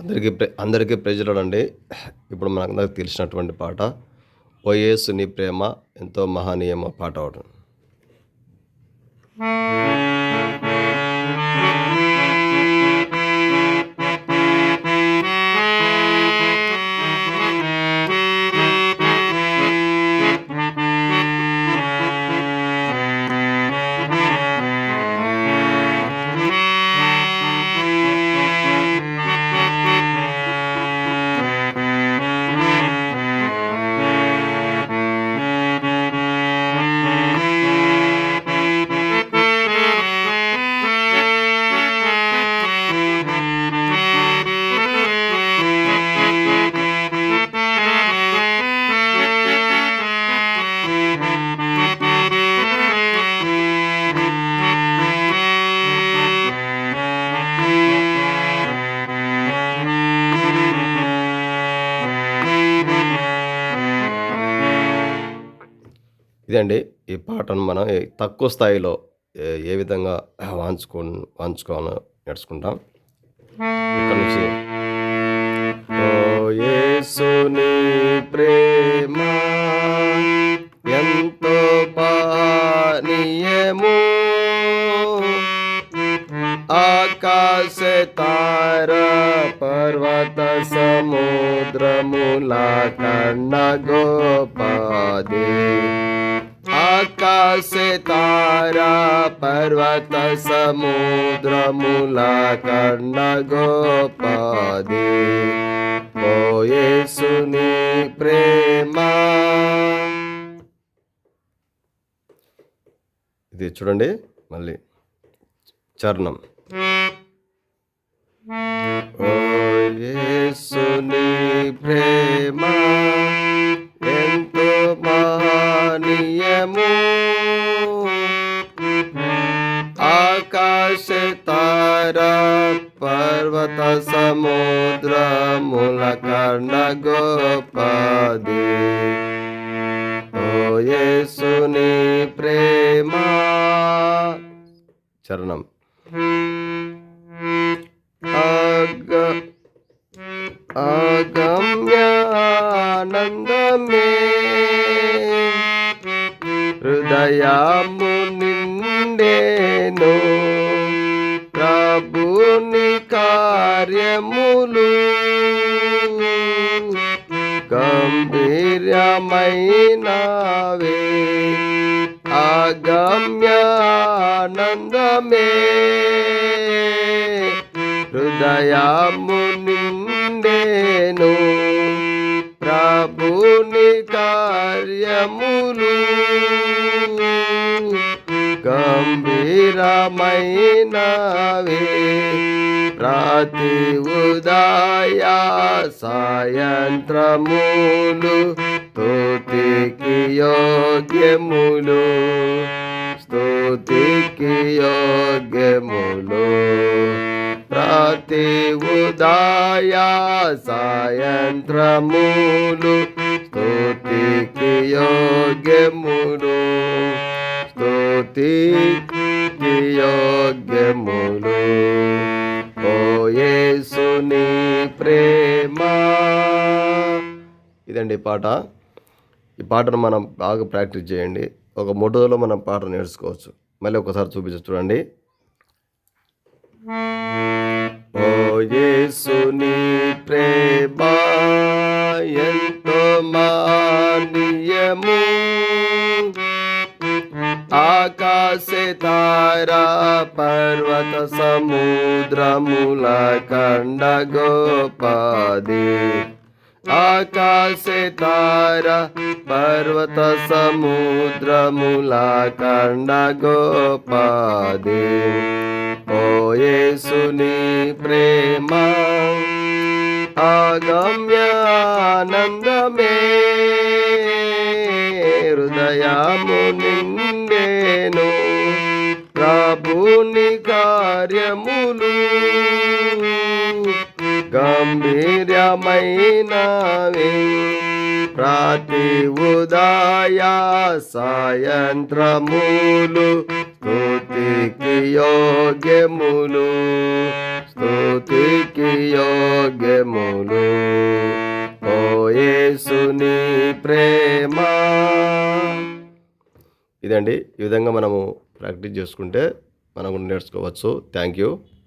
అందరికీ ప్ర అందరికీ ప్రజలండి ఇప్పుడు మనందరికి తెలిసినటువంటి పాట ఓయేసు నీ ప్రేమ ఎంతో మహనీయమ పాట అవడం ఇదండి ఈ పాటను మనం తక్కువ స్థాయిలో ఏ- విధంగా వాంచుకో వాంచుకోవాలో నేర్చుకుంటాం. ఇక్కడ నుంచి ఓ యేసుని ప్రేమ ఎంతో పానీయము. ఆకాశ తార పర్వత సముద్రముల కన్న గోపాదే ఆకాశ తార పర్వత సముద్రముల కన్న గోపాది పోయేసుని ప్రేమ ఇది చూడండి మళ్ళీ చరణం. ఓయేసుని ప్రేమ ఎంతో మహానీయము. आकाशतार पर्वतसमुद्रमुलकर्ण गोपादे को ये सुनि प्रेमा। चरणम्। अगम्यानन्द मे हृदयाम् నేను ప్రభుని కార్యములు గంభీర్యమైనవే ఆగమ్యానందమే హృదయము నిండేను. ప్రభుని కార్యములు గంభీరమైనవే రాతి ఉదయ సాయంత్రములు స్తుతికి యోగ్యములు స్తుతికి యోగ్యములు రాతి ఉదయ సాయంత్రములు స్తుతికి యోగ్యము నీ ప్రేమ. ఇదండి ఈ పాట. ఈ పాటను మనం బాగా ప్రాక్టీస్ చేయండి. ఒక మూడోలో మనం పాట నేర్చుకోవచ్చు. మళ్ళీ ఒకసారి చూపించు చూడండి. ఓ యేసుని ప్రేమ. ఎంతో మాన్యము. ఆకాశ తారా పర్వత సముద్రము. కండ గోపాది ఆకాశ తార పర్వత సముద్రముల కండ గోపాది ఓ యేసుని ప్రేమ ఆగమ్యానందమే హృదయము నిండేను ప్రభుని కార్యములు గంభీర్యమైనవి ప్రతి ఉదయ సాయంత్రములు స్థుతికి యోగ్యములు స్థుతికి యోగ్యములు. ఓ ప్రేమ. ఇదండి ఈ విధంగా మనము ప్రాక్టీస్ చేసుకుంటే మనం నేర్చుకోవచ్చు. Thank you.